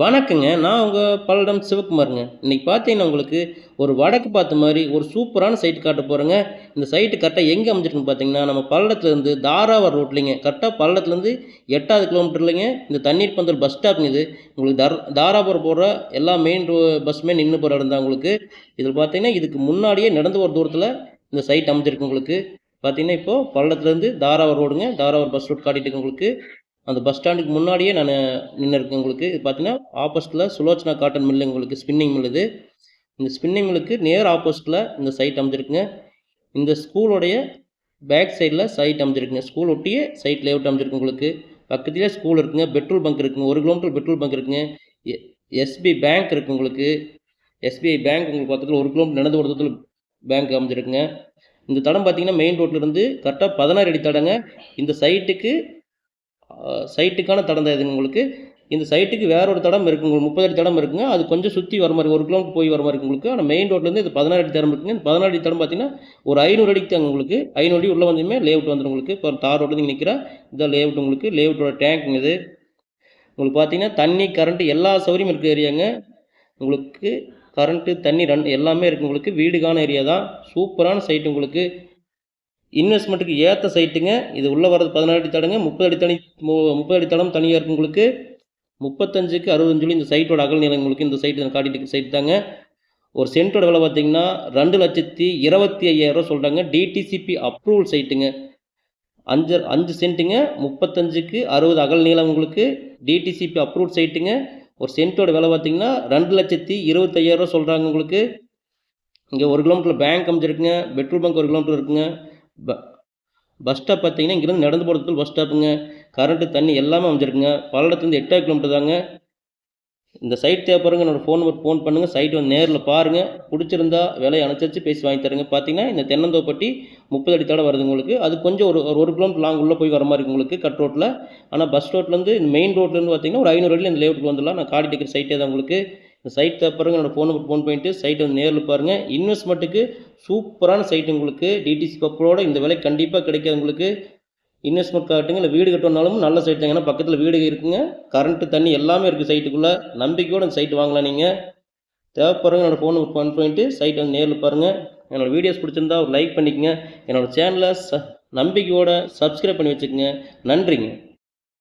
வணக்கங்க. நான் உங்கள் பல்லடம் சிவகுமாருங்க. இன்றைக்கி பார்த்தீங்கன்னா உங்களுக்கு ஒரு வடக்கு பார்த்த மாதிரி ஒரு சூப்பரான சைட்டு காட்ட போகிறேங்க இந்த சைட்டு கரெக்டாக எங்கே அமைஞ்சிருக்குன்னு பார்த்தீங்கன்னா நம்ம பல்லடத்துலேருந்து தாராவர் ரோட்லிங்க கரெக்டாக பல்லடத்துலேருந்து எட்டாவது கிலோமீட்டர்லைங்க இந்த தண்ணீர் பந்தல் பஸ் ஸ்டாப்ங்க இது. உங்களுக்கு தர் தாராபுரம் போகிற எல்லா மெயின் ரோ பஸ்ஸுமே நின்று போகிற இடம் தான் உங்களுக்கு. இதில் பார்த்தீங்கன்னா இதுக்கு முன்னாடியே நடந்து ஒரு தூரத்தில் இந்த சைட் அமைஞ்சிருக்கு உங்களுக்கு. பார்த்தீங்கன்னா இப்போது பல்லடத்துலேருந்து தாராவர் ரோடுங்க தாராவர் பஸ் ரூட் காட்டிட்டு உங்களுக்கு. அந்த பஸ் ஸ்டாண்டுக்கு முன்னாடியே நான் நின்று இருக்கேன் உங்களுக்கு. இது பார்த்தீங்கன்னா ஆப்போசிட்டில் சுலோச்சனா காட்டன் மில்லு உங்களுக்கு ஸ்பின்னிங் மில் இது. இந்த ஸ்பின்னிங் மில்லுக்கு நேர் ஆப்போசிட்டில் இந்த சைட் அமைஞ்சிருக்குங்க. இந்த ஸ்கூலோடைய பேக் சைடில் சைட் அமைஞ்சிருக்குங்க. ஸ்கூல் ஒட்டியே சைட் லேஅவுட் அமைஞ்சிருக்கு உங்களுக்கு. பக்கத்துலேயே ஸ்கூல் இருக்குங்க. பெட்ரோல் பங்க் இருக்குங்க. ஒரு கிலோமீட்டர் பெட்ரோல் பங்க் இருக்குங்க. எஸ்பிஐ பேங்க் இருக்குது உங்களுக்கு. எஸ்பிஐ பேங்க் உங்களுக்கு பக்கத்தில் ஒரு கிலோமீட்டர் நடந்து ஓடுறதுல பேங்க் அமைஞ்சிருக்குங்க. இந்த தடம் பார்த்தீங்கன்னா மெயின் ரோட்லேருந்து கரெக்டாக பதினாறு அடி தடங்க. இந்த சைட்டுக்கு சைட்டுக்கான தடம் தான் இதுங்க உங்களுக்கு. இந்த சைட்டுக்கு வேற ஒரு தடம் இருக்குங்க உங்களுக்கு முப்பது அடி தடம் இருக்குங்க. அது கொஞ்சம் சுற்றி வர மாதிரி ஒரு கிலோமீட்டர் போய் வர மாதிரி உங்களுக்கு. ஆனால் மெயின் ரோட்லேருந்து இது பதினாறு அடி தடம் இருக்குங்க. இந்த பதினாறு அடி தடம் பார்த்தீங்கன்னா ஒரு ஐநூறு அடிக்கு தாங்க உங்களுக்கு. ஐநூறு அடி உள்ளே வந்துமே லேஅவுட் வந்துடும் உங்களுக்கு. இப்போ தார் ரோட்டில் நீங்கள் நிற்கிற இதான் லேஅவுட் உங்களுக்கு. லேஅவுட்டோட டேங்க்குங்க இது. உங்களுக்கு பார்த்தீங்கன்னா தண்ணி கரண்ட்டு எல்லா சௌகரியமும் இருக்க ஏரியாங்க உங்களுக்கு கரண்ட்டு தண்ணி ரன் எல்லாமே இருக்குது உங்களுக்கு. வீடுக்கான ஏரியா தான். சூப்பரான சைட்டு உங்களுக்கு. இன்வெஸ்ட்மெண்ட்டுக்கு ஏற்ற சைட்டுங்க இது உள்ளே வரது பதினாறு அடி தடங்க முப்பது அடி தனி மு- முப்பது அடி தடம் தனியாக இருக்கும் உங்களுக்கு. முப்பத்தஞ்சுக்கு அறுபதுன்னு சொல்லி இந்த சைட்டோட அகல் நீளம் உங்களுக்கு இந்த சைட்டு காட்டிட்டு சைட் தாங்க. ஒரு சென்ட்டோட விலை பார்த்தீங்கன்னா ரெண்டு லட்சத்தி இருபத்தி ஐயாயிரம் சொல்கிறாங்க டிடிசிபி அப்ரூவல் சைட்டுங்க அஞ்சு அஞ்சு சென்ட்டுங்க முப்பத்தஞ்சுக்கு அறுபது அகல் நீளம் உங்களுக்கு. டிடிசிபி அப்ரூவல் சைட்டுங்க ஒரு சென்ட்டோட விலை பார்த்தீங்கன்னா ரெண்டு லட்சத்தி இருபத்தையாயிரம் சொல்கிறாங்க உங்களுக்கு. இங்கே ஒரு கிலோமீட்டரில் பேங்க் அமைச்சிருக்குங்க பெட்ரோல் பங்க் ஒரு கிலோமீட்டர் இருக்குங்க. ப பஸ் ஸ்டாப் பார்த்தீங்கன்னா இங்கேருந்து நடந்து போகிறதுக்கு பஸ் ஸ்டாப்புங்க கரண்ட்டு தண்ணி எல்லாமே அமைஞ்சிருக்குங்க. பல்லடத்துலேருந்து எட்டாக கிலோமீட்டர் தாங்க. இந்த சைட் தேவைப்படுங்க என்னோடய ஃபோன் நம்பர் ஃபோன் பண்ணுங்கள் சைட் வந்து நேரில் பாருங்கள் பிடிச்சிருந்தா விலையை அனுசரித்து பேசி வாங்கி தருங்க. பார்த்தீங்கன்னா இந்த தென்னந்தோப்பட்டி முப்பது அடி தடவை வருது உங்களுக்கு. அது கொஞ்சம் ஒரு ஒரு கிலோமீட்டர் லாங் உள்ளே போய் வர மாதிரி இருக்கு உங்களுக்கு கட் ரோட்டில் ஆனால் பஸ் ரோட்லேருந்து மெயின் ரோட்லேருந்து பார்த்தீங்கன்னா ஒரு ஐநூறு அடியில் இந்த லேவுக்கு வந்துடலாம். நான் காடி டிக்கெட் சைட்டே தான் உங்களுக்கு. இந்த சைட் தேவைப்படுறங்க என்னோடய ஃபோன் நம்பர் ஃபோன் பண்ணிட்டு சைட்டை வந்து நேரில் பாருங்கள் இன்வெஸ்ட்மெண்ட்டுக்கு சூப்பரான சைட் உங்களுக்கு டிடிசி கப்பலோட இந்த விலை கண்டிப்பாக கிடைக்காது உங்களுக்கு. இன்வெஸ்ட்மெண்ட் காட்டுங்க. இல்லை வீடு கட்டணும்னாலும் நல்ல சைட் தாங்க. ஏன்னா பக்கத்தில் வீடு இருக்குங்க. கரண்ட்டு தண்ணி எல்லாமே இருக்குது சைட்டுக்குள்ளே நம்பிக்கையோட அந்த சைட்டு வாங்கலாம் நீங்கள் தேவைப்படுறவங்க என்னோடய ஃபோன் நம்பர் ஃபோன் பண்ணிட்டு சைட் வந்து நேரில் பாருங்கள் என்னோடய வீடியோஸ் பிடிச்சிருந்தா ஒரு லைக் பண்ணிக்கங்க. என்னோடய சேனலை ச நம்பிக்கையோட சப்ஸ்கிரைப் பண்ணி வச்சுக்கோங்க. நன்றிங்க.